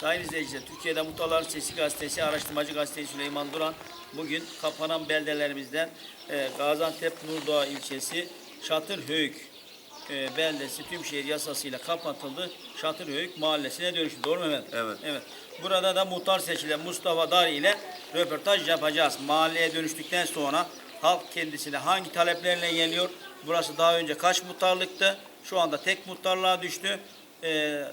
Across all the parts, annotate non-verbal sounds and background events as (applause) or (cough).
Sayın izleyiciler, Türkiye'de Muhtarların Sesi Gazetesi, Araştırmacı Gazetesi Süleyman Duran bugün kapanan beldelerimizden e, Gaziantep Nurdoğa ilçesi Şatırhöyük e, beldesi tüm şehir yasasıyla kapatıldı. Şatırhöyük mahallesine dönüştü. Doğru mu Mehmet? Evet. Evet. Burada da muhtar seçilen Mustafa Dar ile röportaj yapacağız. Mahalleye dönüştükten sonra halk kendisine hangi taleplerle geliyor? Burası daha önce kaç muhtarlıktı? Şu anda tek muhtarlığa düştü. Ee,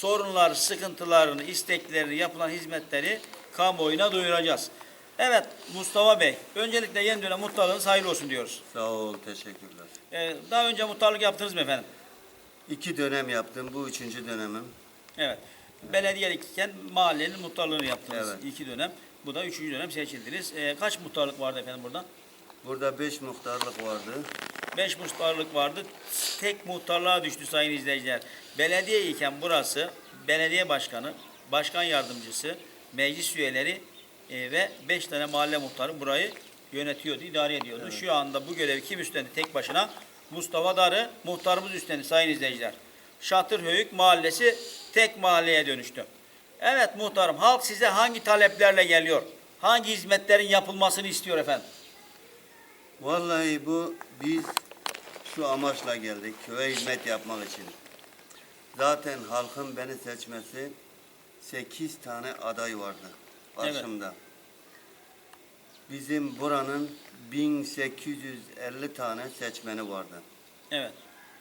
sorunlar, sıkıntılarını, isteklerini, yapılan hizmetleri kamuoyuna duyuracağız. Evet Mustafa Bey, öncelikle yeni dönem muhtarlığınız hayırlı olsun diyoruz. Sağ ol, teşekkürler. Ee, daha önce muhtarlık yaptınız mı efendim? İki dönem yaptım, bu üçüncü dönemim. Evet. Belediyelikken mahallenin muhtarlığını yaptınız Evet. iki dönem. Bu da üçüncü dönem seçildiniz. Ee, kaç muhtarlık vardı efendim burada? Burada beş muhtarlık vardı. Beş muhtarlık vardı. Tek muhtarlığa düştü sayın izleyiciler. Belediye iken burası belediye başkanı, başkan yardımcısı, meclis üyeleri e, ve beş tane mahalle muhtarı burayı yönetiyordu, idare ediyordu. Şu anda bu görevi kim üstlendi tek başına? Mustafa Darı muhtarımız üstlendi sayın izleyiciler. Şatırhöyük mahallesi tek mahalleye dönüştü. Evet muhtarım halk size hangi taleplerle geliyor? Hangi hizmetlerin yapılmasını istiyor efendim? Vallahi bu biz şu amaçla geldik, köye hizmet yapmak için. Zaten halkın beni seçmesi sekiz tane aday vardı karşımda. Bizim buranın 1850 tane seçmeni vardı. Evet.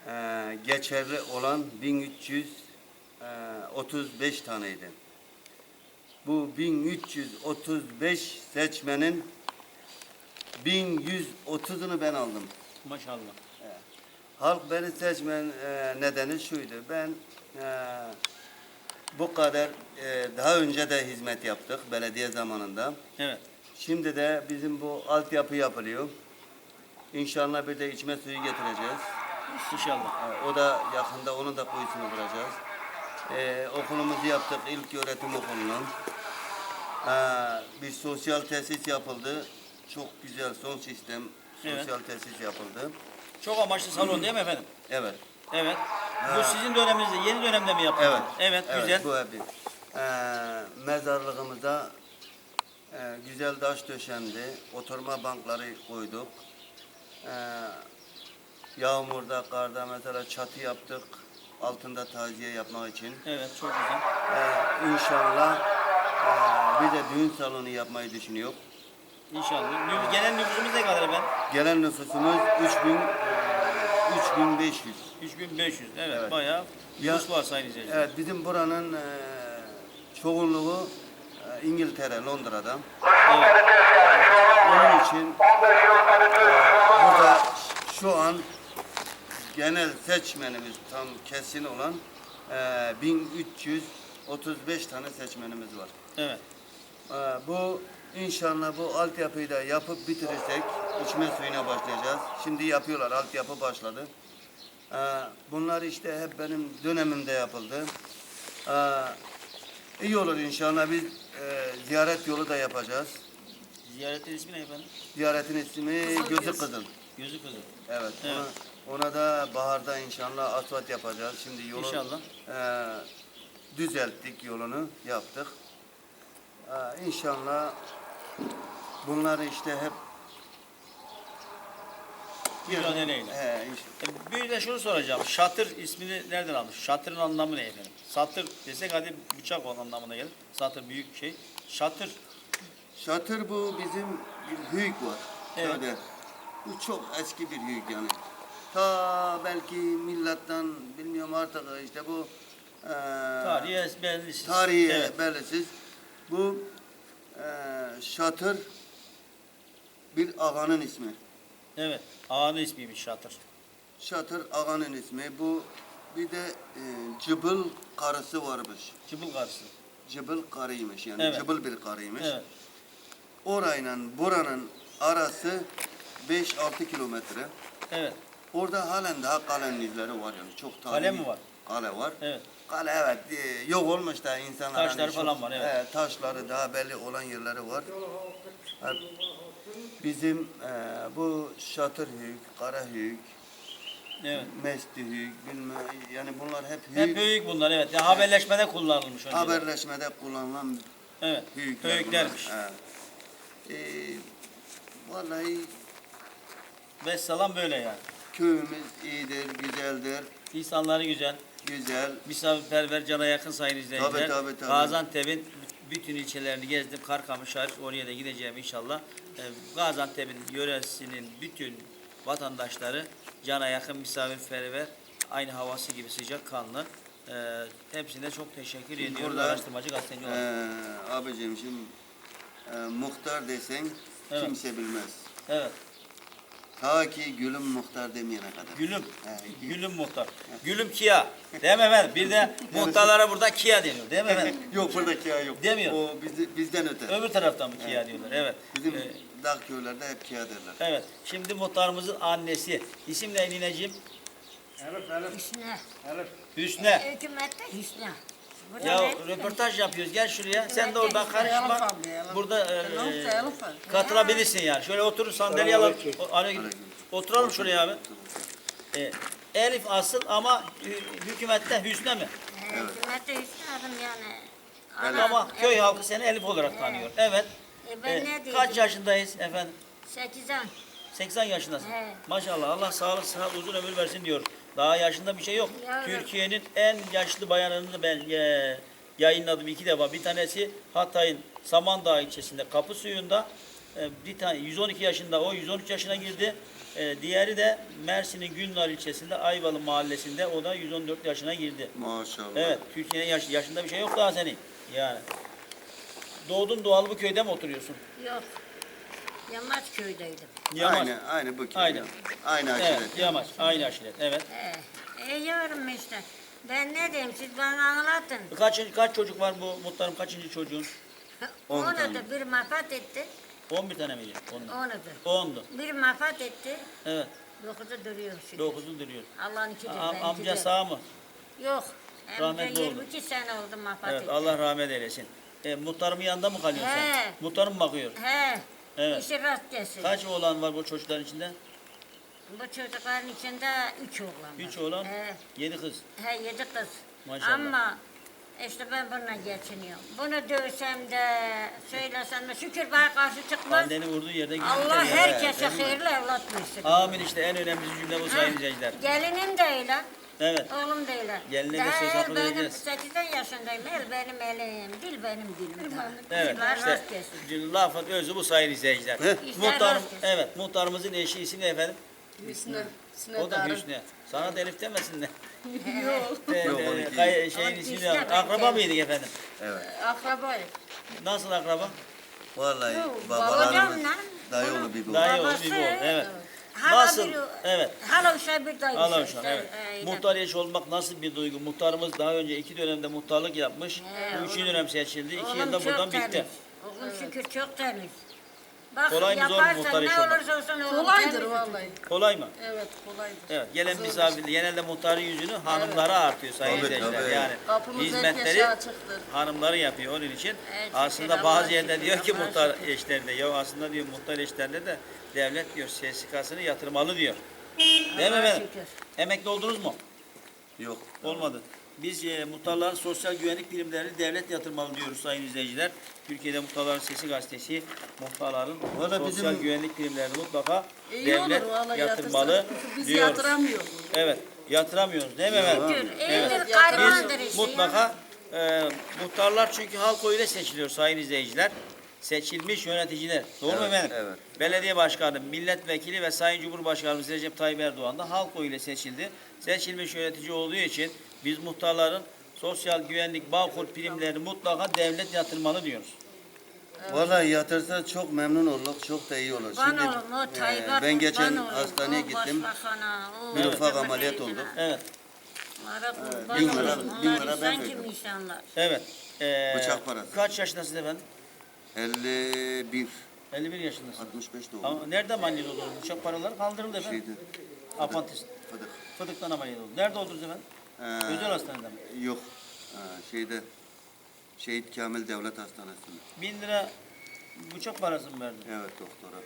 Ee, geçerli olan 1335 taneydi. Bu 1335 seçmenin 1130'unu ben aldım. Maşallah. Halk beni seçmen e, nedeni şuydu. Ben e, bu kadar e, daha önce de hizmet yaptık belediye zamanında. Evet. Şimdi de bizim bu altyapı yapılıyor. İnşallah bir de içme suyu getireceğiz. İnşallah. O da yakında onun da kuyusunu vuracağız. Ee, okulumuzu yaptık ilk öğretim okulunun. Ee, bir sosyal tesis yapıldı. Çok güzel son sistem Evet. sosyal tesis yapıldı. Çok amaçlı salon değil mi efendim? Evet. Evet. Bu sizin döneminizde, yeni dönemde mi yapıldı? Evet. Evet, güzel. Bu evi. Ee, mezarlığımıza e, güzel taş döşendi. Oturma bankları koyduk. Ee, yağmurda, karda mesela çatı yaptık. Altında taziye yapmak için. Evet, çok güzel. Ee, inşallah e, bir de düğün salonu yapmayı düşünüyor. İnşallah. Nüfus, genel nüfusumuz ne kadar efendim? Gelen nüfusumuz 3000 e, 3500. 3500. Evet, Evet. bayağı Ya- nüfus var sayın izleyiciler. Evet bizim buranın e, çoğunluğu e, İngiltere, Londra'da. Onun için e, burada şu an genel seçmenimiz tam kesin olan e, 1335 tane seçmenimiz var. Evet. E, bu inşallah bu altyapıyı da yapıp bitirirsek içme suyuna başlayacağız. Şimdi yapıyorlar, altyapı başladı. E, bunlar işte hep benim dönemimde yapıldı. E, iyi olur inşallah biz e, ziyaret yolu da yapacağız. Ziyaretin ismi ne efendim? Ziyaretin ismi Gözü Kızıl. Gözü kızı. Evet. Evet. Ona, ona da baharda inşallah asfalt yapacağız. Şimdi yolu İnşallah. e, düzelttik yolunu yaptık. E, inşallah bunları işte hep Mücadeleyle. He, inş- E, Bir de şunu soracağım. Şatır ismini nereden almış? Şatırın anlamı ne efendim? Satır desek hadi bıçak olan anlamına gelir. Satır büyük şey. Şatır. Şatır bu bizim bir hüyük var. Evet. Şöyle. Bu çok eski bir hüyük yani. Ta belki millattan bilmiyorum artık işte bu e, Tarihi belirsiz. Tarihi Evet. belirsiz. Bu e, şatır bir ağanın ismi. Evet. Ağanın ismiymiş Şatır. Şatır ağanın ismi. Bu bir de e, cıbıl karısı varmış. Çıbıl karısı. Cıbıl karıymış yani Evet. cıbıl bir karıymış. Evet. Orayla buranın arası 5-6 kilometre. Evet. Orada halen daha kalenin izleri var yani çok tarihi. Kale mi var? Kale var. Evet. Kale evet e, yok olmuş da insanlar Taşları hani çok- falan var, evet. Evet, taşları daha belli olan yerleri var. Bizim e, bu Şatırhöyük, Karahöyük, Evet. Mestihük, bilmem yani bunlar hep Hep hüyük. büyük bunlar evet. Ya haberleşmede kullanılmış önceden. Haberleşmede kullanılan Evet. hüyükler. Hüyüklermiş. bunlar. He. Ee, vallahi Vesselam böyle yani. Köyümüz iyidir, güzeldir, İnsanları güzel, güzel. misafirperver, cana yakın sayın izleyiciler. Tabii, tabii, tabii. Gaziantep'in bütün ilçelerini gezdim. Karkamış hariç oraya da gideceğim inşallah. Ee, Gaziantep'in yöresinin bütün vatandaşları cana yakın, misafirperver, aynı havası gibi sıcak kanlı. Ee, hepsine çok teşekkür ediyoruz. Burada, Araştırmacı gazeteci olarak. Ee, abicim şimdi e, muhtar desen Evet. kimse bilmez. Evet. Ta ki gülüm muhtar demeyene kadar. Gülüm. He, Gülüm muhtar. Gülüm Kia. Değil mi efendim? Bir de muhtarlara burada Kia deniyor. Değil mi efendim? (laughs) yok buradaki ya yok. Demiyor. O bizde, bizden öte. Öbür taraftan mı Kia diyorlar? Evet. Bizim Ee, dağ köylerde hep kiya derler. Evet. Şimdi muhtarımızın annesi. İsim ne nineciğim? Hüsnü. Hüsne. Hükümette Hüsnü. Ya ne? röportaj yapıyoruz. Gel şuraya. Sen de oradan karışma. Burada e, katılabilirsin yani. Şöyle otur sandalye alalım. O- aleyküm. Oturalım şuraya abi. E, Elif asıl ama hü- hükümette Hüsne mi? Hükümette Hüsnü adım yani. Ama köy halkı seni Elif olarak tanıyor. Evet. E, ben E, ne kaç yaşındayız efendim? Sekiz an. 80 yaşındasın. Maşallah Allah sağlık sıhhat uzun ömür versin diyor. Daha yaşında bir şey yok. Türkiye'nin en yaşlı bayanını ben e, yayınladım iki defa. Bir tanesi Hatay'ın Samandağ ilçesinde kapı suyunda e, bir tane 112 yaşında o 113 yaşına girdi. E, diğeri de Mersin'in Günlar ilçesinde Ayvalı mahallesinde o da 114 yaşına girdi. Maşallah. Evet Türkiye'nin yaş, yaşında bir şey yok daha senin. Yani. Doğdun doğalı bu köyde mi oturuyorsun? Yok. Yamaç köydeydim. Yamaç. Aynı, aynı bu köy. Aynen. Aynı Evet, aşiret. Yamaç. Aynı aşiret. Evet. Ee, e yavrum işte. Ben ne diyeyim siz bana anlatın. Kaç, kaç çocuk var bu muhtarım? Kaçıncı çocuğun? On (laughs) Onu tane. da bir mafat etti. 11 tane miydi? 10. Onu da. 10'du. Bir mafat etti. Evet. Dokuzu duruyor şükür. 9'u duruyor. Allah'ın ikidir. Benimki amca sağ mı? Yok. Amca Rahmetli oldu. 22 sene oldu mafat Evet. etti. Allah rahmet eylesin. E, muhtarımın yanında mı kalıyorsun sen? He. Muhtarım mı bakıyor? He. Evet. İşi rast gelsin. Kaç oğlan var bu çocukların içinde? Bu çocukların içinde üç oğlan var. 3 oğlan, He, 7 kız. he yedi kız. Maşallah. Ama işte ben bununla geçiniyorum. Bunu dövsem de söylesem de şükür bana karşı çıkmaz. Anneni vurduğu yerde gülüm Allah herkese hayırlı evlat versin. Amin işte en önemli cümle bu sayın izleyiciler. Gelinim de öyle. Evet. Oğlum da öyle. Geline de söz hakkı benim vereceğiz. 8'den yaşındayım. El benim elim. Dil benim dilim. daha. Evet Allah işte rast gelsin. lafın özü bu sayın izleyiciler. Gelsin. evet muhtarımızın eşi ismi ne efendim? Hüsnü. Hüsnü O da Darı. Hüsnü. Sana da Elif demesinler. (laughs) Yok. Ee, Yok, e, onunki- kay- şeyin ismi ne? ben Akraba mıydık efendim? Evet. Akrabayız. Nasıl akraba? Vallahi Yok, babalarımız dayıoğlu onun bir bu. Dayı oğlu Babası, bir oğul. Evet. Hala Nasıl? bir, Evet. Hala uşağı bir dayı Allah uşağı. aşkına, evet. Aynen. Muhtar eşi olmak nasıl bir duygu? Muhtarımız daha önce iki dönemde muhtarlık yapmış. He, Bu üçüncü dönem seçildi. İki Oğlum yılda çok buradan temiz. bitti. Oğlum şükür çok temiz. Bak Kolay mı, zor mu muhtar işi olmak? Kolaydır vallahi. Kolay mı? Evet kolaydır. Evet. Gelen Zor misafir, genelde muhtarın yüzünü hanımlara artıyor sayın izleyiciler. Yani Kapımız hizmetleri hanımları yapıyor onun için. Evet, aslında bazı yerde diyor ki muhtar şükür. eşlerinde ya aslında diyor muhtar eşlerinde de devlet diyor SSK'sını yatırmalı diyor. Değil mi efendim? Emekli oldunuz mu? Yok. Olmadı. Biz e, muhtarların sosyal güvenlik primlerini devlet yatırmalı diyoruz sayın izleyiciler. Türkiye'de Muhtarların Sesi gazetesi muhtarların Valla sosyal bizim- güvenlik primlerini mutlaka İyi devlet olur yatırmalı yatırsa. Biz diyoruz. yatıramıyoruz. Evet, yatıramıyoruz değil mi efendim? Şükür. Evet. İyidir, kahramandır Biz mutlaka e, muhtarlar çünkü halk oyuyla seçiliyor sayın izleyiciler. Seçilmiş yöneticiler. Doğru mu Evet, efendim? evet. Belediye başkanı, milletvekili ve Sayın Cumhurbaşkanımız Recep Tayyip Erdoğan da halk oyuyla seçildi. Seçilmiş yönetici olduğu için biz muhtarların sosyal güvenlik bağkur primlerini mutlaka devlet yatırmalı diyoruz. Vallahi yatırsa çok memnun olduk. Çok da iyi olur. Van Şimdi oğlum o e, Tayyip'e ben geçen kurban hastaneye O gittim. başbakana, o Bir ufak öteki ameliyat olduk. Evet, Onlara kurban bin lira- bin Onlar lira ben insan verdim. gibi insanlar. evet. Ee, Bıçak parası. Kaç yaşındasınız efendim? 51, 51 yaşındasınız. 65 doğumlu. Ama nereden ameliyat oldunuz? Uçak paraları kaldırıldı efendim. Şeydi. Apantis. Fıdık. Fıdıktan ameliyat oldu. Nerede oldunuz efendim? Ee, Özel hastanede mi? Yok. Ha, şeyde Şehit Kamil Devlet Hastanesi'nde. Bin lira bıçak parası mı verdin? Evet doktora.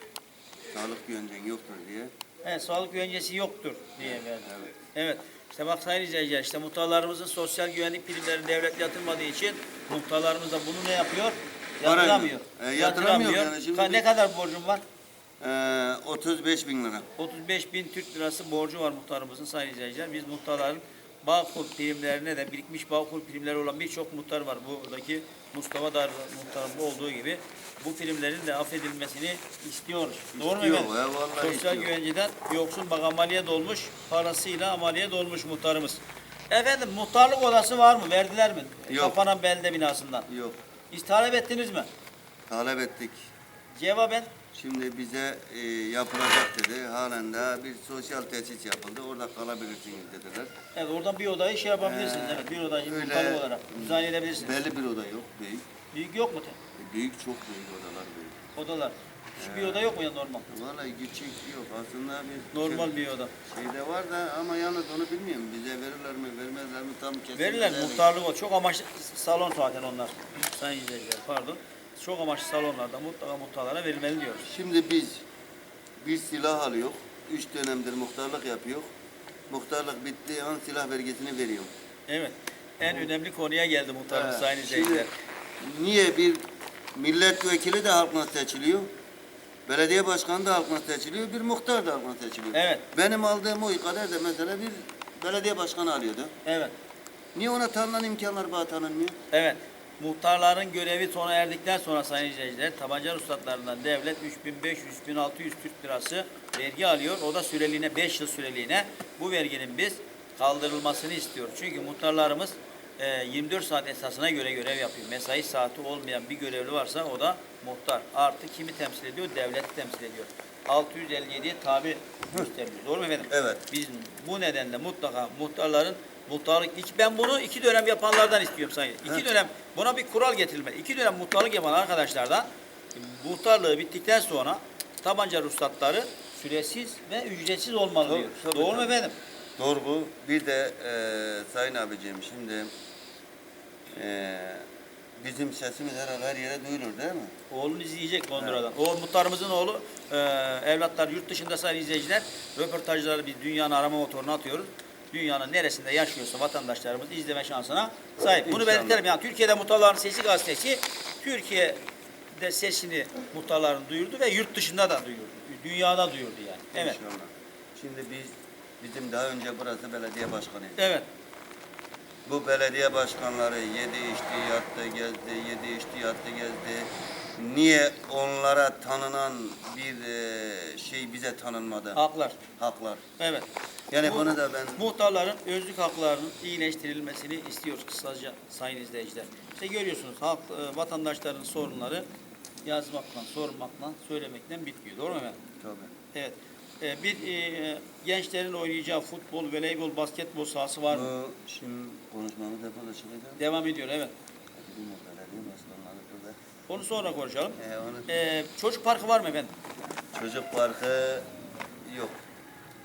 Sağlık güvencen yoktur diye Evet, sağlık güvencesi yoktur diye verdi. Evet. İşte bak sayın izleyiciler, işte muhtarlarımızın sosyal güvenlik primleri devlet yatırmadığı için muhtarlarımız da bunu ne yapıyor? Yatıramıyor. E, yatıramıyor yani şimdi Ka- ne biz- kadar borcum var? Ee, 35 bin lira. 35 bin Türk lirası borcu var muhtarımızın sayın izleyiciler. Biz muhtarların Bağkur primlerine de birikmiş Bağkur primleri olan birçok muhtar var. Buradaki Mustafa Dar muhtarında olduğu gibi bu primlerin de affedilmesini istiyoruz. Doğru mu efendim? Sosyal istiyor. güvenceden yoksul bak ameliyat olmuş, parasıyla ameliyat olmuş muhtarımız. Efendim muhtarlık odası var mı? Verdiler mi? Yok. Kapanan belde binasından. Yok. Hiç talep ettiniz mi? Talep ettik. Cevaben Şimdi bize e, yapılacak dedi. Halen daha bir sosyal tesis yapıldı. Orada kalabilirsiniz dediler. evet, oradan bir odayı şey yapabilirsiniz. Ee, evet, bir odayı öyle- olarak dizayn edebilirsiniz. Belli bir oda yok. Büyük. Büyük yok mu? E, Büyük çok büyük odalar büyük. Odalar. Küçük bir oda yok mu ya normal? Vallahi küçük yok. Aslında bir Normal bir oda. şeyde var da ama yalnız onu bilmiyorum. Bize verirler mi vermezler mi tam kesin. Verirler muhtarlık o. Çok amaçlı salon zaten onlar. Sayın izleyiciler pardon. Çok amaçlı salonlarda mutlaka muhtarlara verilmeli diyoruz. Şimdi biz bir silah alıyor. Üç dönemdir muhtarlık yapıyor. Muhtarlık bittiği an silah vergisini veriyor. Evet. En önemli konuya geldi muhtarımız sayın izleyiciler. Niye bir milletvekili de halkla seçiliyor? Belediye başkanı da halkla seçiliyor, bir muhtar da halkla seçiliyor. Evet. Benim aldığım oy kadar da mesela bir belediye başkanı alıyordu. Evet. Niye ona tanınan imkanlar bana tanınmıyor? Evet. Muhtarların görevi sona erdikten sonra sayın izleyiciler tabanca ruhsatlarından devlet 3500-3600 Türk lirası vergi alıyor. O da süreliğine 5 yıl süreliğine bu verginin biz kaldırılmasını istiyoruz. Çünkü muhtarlarımız e, 24 saat esasına göre görev yapıyor. Mesai saati olmayan bir görevli varsa o da muhtar. Artı kimi temsil ediyor? Devleti temsil ediyor. 657'ye tabi gösteriliyor. Doğru mu efendim? Evet. Biz bu nedenle mutlaka muhtarların muhtarlık ben bunu iki dönem yapanlardan istiyorum sayın. İki Heh. dönem buna bir kural getirilmeli. İki dönem muhtarlık yapan arkadaşlardan muhtarlığı bittikten sonra tabanca ruhsatları süresiz ve ücretsiz olmalı Tabii, diyor. tabii, Doğru mu tabii. efendim? Doğru bu. Bir de e, Sayın abicim şimdi e, bizim sesimiz herhalde her yere duyulur değil mi? Oğlunu izleyecek Londra'dan. O muhtarımızın oğlu e, evlatlar yurt dışında sayın izleyiciler röportajları bir dünyanın arama motoruna atıyoruz. Dünyanın neresinde yaşıyorsa vatandaşlarımız izleme şansına sahip. Bunu İnşallah. belirtelim yani Türkiye'de Muhtarların Sesi gazetesi Türkiye'de sesini muhtarların duyurdu ve yurt dışında da duyurdu. Dünyada duyurdu yani. Evet. İnşallah. Şimdi biz bizim daha önce burası belediye başkanıydı. Evet. Bu belediye başkanları yedi içti yattı gezdi, yedi içti yattı gezdi. Niye onlara tanınan bir e, şey bize tanınmadı? Haklar. Haklar. Evet. Yani Bu- bunu da ben Muhtarların özlük haklarının iyileştirilmesini istiyoruz kısaca sayın izleyiciler. İşte görüyorsunuz halk, e, vatandaşların sorunları yazmakla, sormakla, söylemekten bitmiyor. Doğru mu efendim? tabii. Evet. E, bir e, gençlerin oynayacağı futbol, voleybol, basketbol sahası var mı? Bu şimdi konuşmamız hep burada çıkacak. Devam ediyor evet. O belediye başkanları. Onu sonra konuşalım. E, onu, E, çocuk parkı var mı efendim? çocuk parkı yok.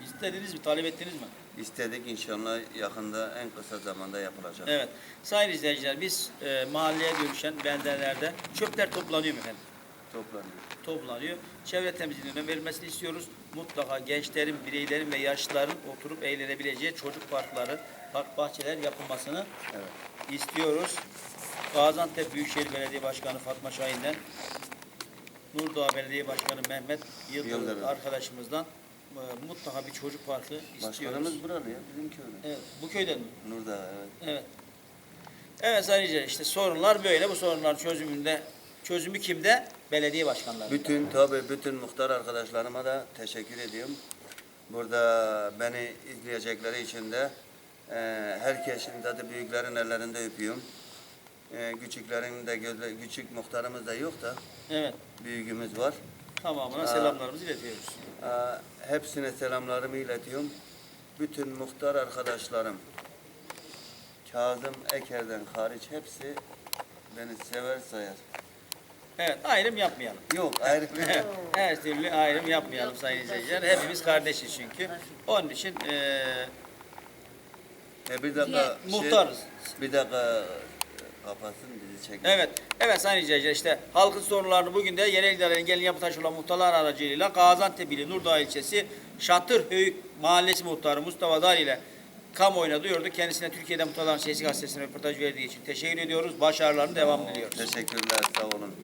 İstediniz mi, talep ettiniz mi? İstedik inşallah yakında en kısa zamanda yapılacak. Evet. Sayın izleyiciler biz e, mahalleye dönüşen beldelerde çöpler toplanıyor mu efendim? Toplanıyor. toplanıyor. Çevre temizliğine verilmesini istiyoruz. Mutlaka gençlerin, bireylerin ve yaşlıların oturup eğlenebileceği çocuk parkları, park bahçeler yapılmasını Evet. istiyoruz. Gaziantep Büyükşehir Belediye Başkanı Fatma Şahin'den, Nurdağ Belediye Başkanı Mehmet Yıldırım arkadaşımızdan e, mutlaka bir çocuk parkı istiyoruz. Başkanımız buralı ya bizim köyde. Evet, bu köyden mi? Nurda evet. Evet. Evet Sayın İzleyiciler, işte sorunlar böyle. Bu sorunların çözümünde, çözümü kimde? Belediye başkanları. Bütün tabi bütün muhtar arkadaşlarıma da teşekkür ediyorum. Burada beni izleyecekleri için de e, herkesin tadı büyüklerin ellerinde öpüyorum. E, küçüklerin de gözle, küçük muhtarımız da yok da Evet. büyüğümüz var. Tamamına Aa. selamlarımızı iletiyoruz. E, hepsine selamlarımı iletiyorum. Bütün muhtar arkadaşlarım Kazım Eker'den hariç hepsi beni sever sayar. Evet, ayrım yapmayalım. Yok ayrı Evet, (laughs) Her türlü ayrım yapmayalım sayın izleyiciler. Hepimiz kardeşiz çünkü. Onun için eee E bir dakika şey- muhtarız. bir dakika kapatsın bizi çekin. Evet, Evet sayın izleyiciler işte halkın sorunlarını bugün de yerel idarenin gelin yapı taşı olan muhtarlar aracılığıyla Gaziantep ili Nurdağ ilçesi Şatırhöyük mahallesi muhtarı Mustafa Dar ile kamuoyuna duyurdu. Kendisine Türkiye'de Muhtarların Sesi Gazetesi'ne röportaj verdiği için teşekkür ediyoruz. Başarılarının devamını diliyoruz. Teşekkürler, sağ olun.